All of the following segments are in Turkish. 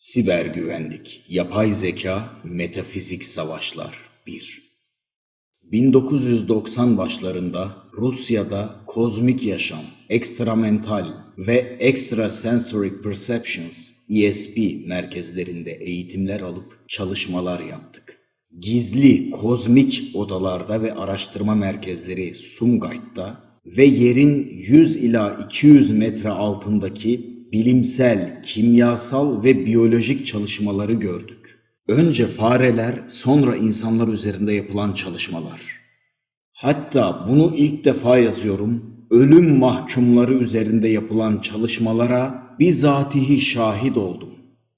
Siber güvenlik, yapay zeka, metafizik savaşlar 1. 1990 başlarında Rusya'da kozmik yaşam, ekstramental ve extrasensory perceptions ESP merkezlerinde eğitimler alıp çalışmalar yaptık. Gizli kozmik odalarda ve araştırma merkezleri Sumgayt'ta ve yerin 100 ila 200 metre altındaki bilimsel, kimyasal ve biyolojik çalışmaları gördük. Önce fareler, sonra insanlar üzerinde yapılan çalışmalar. Hatta bunu ilk defa yazıyorum. Ölüm mahkumları üzerinde yapılan çalışmalara bizatihi şahit oldum.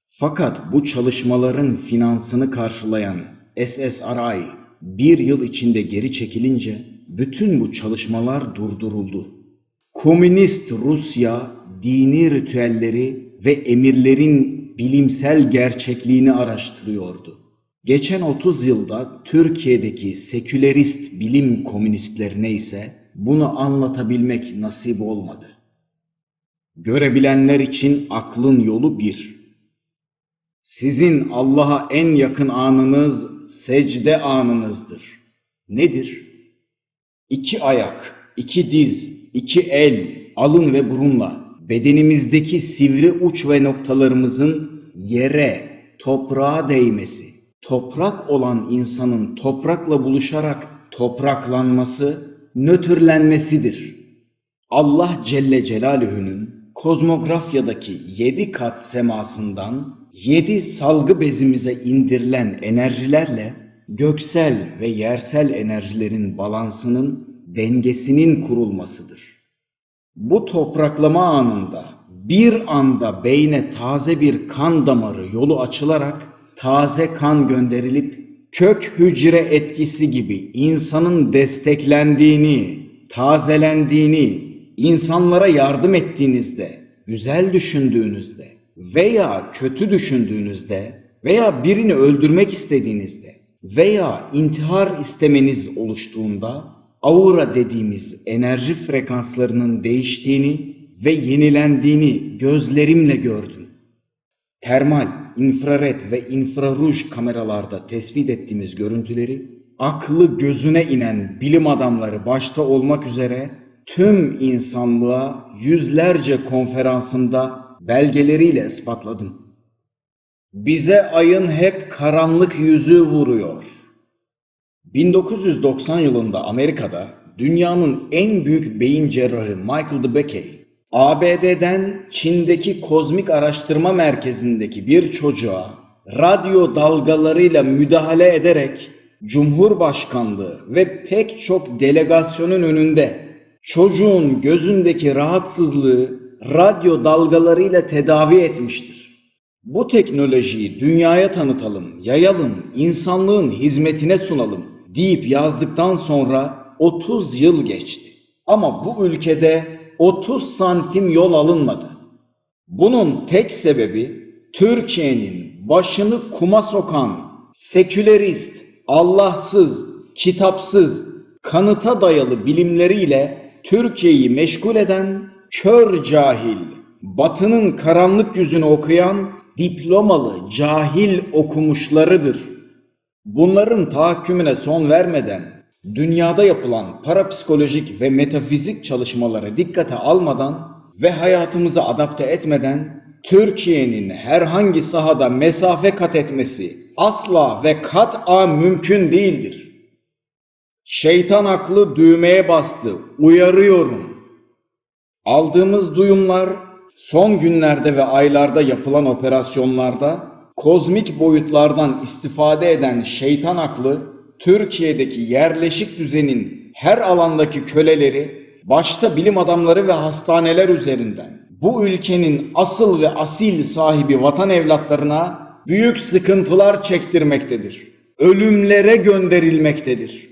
Fakat bu çalışmaların finansını karşılayan SSRI bir yıl içinde geri çekilince bütün bu çalışmalar durduruldu. Komünist Rusya dini ritüelleri ve emirlerin bilimsel gerçekliğini araştırıyordu. Geçen 30 yılda Türkiye'deki sekülerist bilim komünistlerine ise bunu anlatabilmek nasip olmadı. Görebilenler için aklın yolu bir. Sizin Allah'a en yakın anınız secde anınızdır. Nedir? İki ayak, iki diz, iki el, alın ve burunla bedenimizdeki sivri uç ve noktalarımızın yere, toprağa değmesi, toprak olan insanın toprakla buluşarak topraklanması, nötrlenmesidir. Allah Celle Celaluhu'nun kozmografyadaki yedi kat semasından yedi salgı bezimize indirilen enerjilerle göksel ve yersel enerjilerin balansının dengesinin kurulmasıdır. Bu topraklama anında bir anda beyne taze bir kan damarı yolu açılarak taze kan gönderilip kök hücre etkisi gibi insanın desteklendiğini, tazelendiğini, insanlara yardım ettiğinizde, güzel düşündüğünüzde veya kötü düşündüğünüzde veya birini öldürmek istediğinizde veya intihar istemeniz oluştuğunda aura dediğimiz enerji frekanslarının değiştiğini ve yenilendiğini gözlerimle gördüm. Termal, infrared ve infraruj kameralarda tespit ettiğimiz görüntüleri aklı gözüne inen bilim adamları başta olmak üzere tüm insanlığa yüzlerce konferansında belgeleriyle ispatladım. Bize ayın hep karanlık yüzü vuruyor. 1990 yılında Amerika'da dünyanın en büyük beyin cerrahı Michael DeBakey, ABD'den Çin'deki kozmik araştırma merkezindeki bir çocuğa radyo dalgalarıyla müdahale ederek Cumhurbaşkanlığı ve pek çok delegasyonun önünde çocuğun gözündeki rahatsızlığı radyo dalgalarıyla tedavi etmiştir. Bu teknolojiyi dünyaya tanıtalım, yayalım, insanlığın hizmetine sunalım deyip yazdıktan sonra 30 yıl geçti. Ama bu ülkede 30 santim yol alınmadı. Bunun tek sebebi Türkiye'nin başını kuma sokan sekülerist, Allahsız, kitapsız, kanıta dayalı bilimleriyle Türkiye'yi meşgul eden kör cahil, batının karanlık yüzünü okuyan diplomalı cahil okumuşlarıdır. Bunların tahakkümüne son vermeden dünyada yapılan parapsikolojik ve metafizik çalışmaları dikkate almadan ve hayatımıza adapte etmeden Türkiye'nin herhangi sahada mesafe kat etmesi asla ve kat'a mümkün değildir. Şeytan aklı düğmeye bastı. Uyarıyorum. Aldığımız duyumlar son günlerde ve aylarda yapılan operasyonlarda kozmik boyutlardan istifade eden şeytan aklı Türkiye'deki yerleşik düzenin her alandaki köleleri başta bilim adamları ve hastaneler üzerinden bu ülkenin asıl ve asil sahibi vatan evlatlarına büyük sıkıntılar çektirmektedir. Ölümlere gönderilmektedir.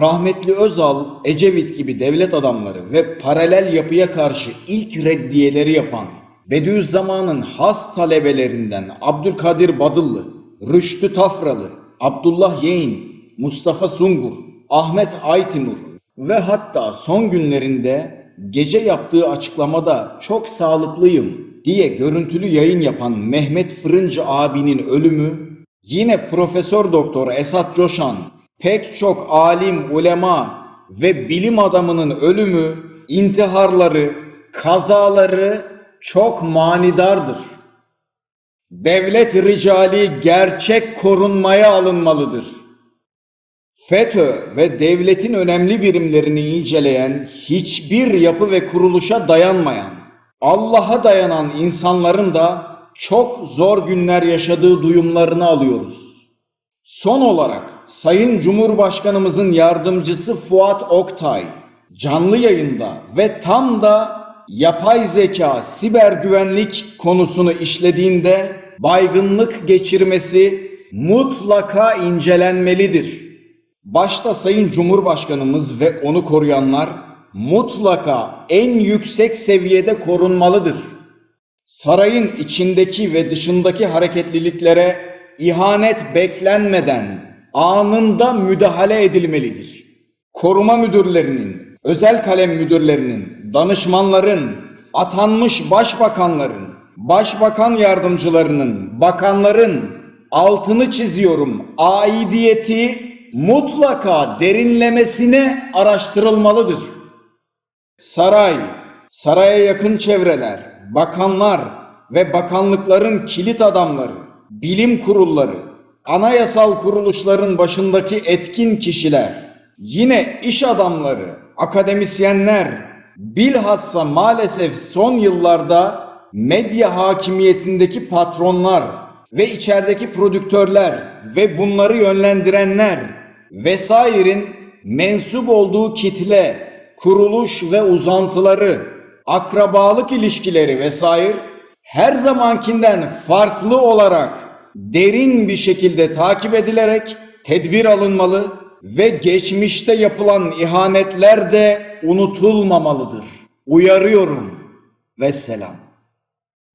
Rahmetli Özal, Ecevit gibi devlet adamları ve paralel yapıya karşı ilk reddiyeleri yapan Bediüzzaman'ın has talebelerinden Abdülkadir Badıllı, Rüştü Tafralı, Abdullah Yeğin, Mustafa Sungur, Ahmet Aytimur ve hatta son günlerinde gece yaptığı açıklamada çok sağlıklıyım, diye görüntülü yayın yapan Mehmet Fırıncı abinin ölümü, yine Profesör Doktor Esat Coşan, pek çok alim, ulema ve bilim adamının ölümü, intiharları, kazaları çok manidardır. Devlet ricali gerçek korunmaya alınmalıdır. FETÖ ve devletin önemli birimlerini inceleyen hiçbir yapı ve kuruluşa dayanmayan, Allah'a dayanan insanların da çok zor günler yaşadığı duyumlarını alıyoruz. Son olarak Sayın Cumhurbaşkanımızın yardımcısı Fuat Oktay canlı yayında ve tam da yapay zeka, siber güvenlik konusunu işlediğinde baygınlık geçirmesi mutlaka incelenmelidir. Başta Sayın Cumhurbaşkanımız ve onu koruyanlar mutlaka en yüksek seviyede korunmalıdır. Sarayın içindeki ve dışındaki hareketliliklere ihanet beklenmeden anında müdahale edilmelidir. Koruma müdürlerinin, özel kalem müdürlerinin, danışmanların, atanmış başbakanların, başbakan yardımcılarının, bakanların altını çiziyorum. Aidiyeti mutlaka derinlemesine araştırılmalıdır. Saray, saraya yakın çevreler, bakanlar ve bakanlıkların kilit adamları, bilim kurulları, anayasal kuruluşların başındaki etkin kişiler, yine iş adamları, akademisyenler, bilhassa maalesef son yıllarda medya hakimiyetindeki patronlar ve içerideki prodüktörler ve bunları yönlendirenler vesairin mensup olduğu kitle, kuruluş ve uzantıları, akrabalık ilişkileri vesaire her zamankinden farklı olarak derin bir şekilde takip edilerek tedbir alınmalı ve geçmişte yapılan ihanetler de unutulmamalıdır. Uyarıyorum. Vesselam.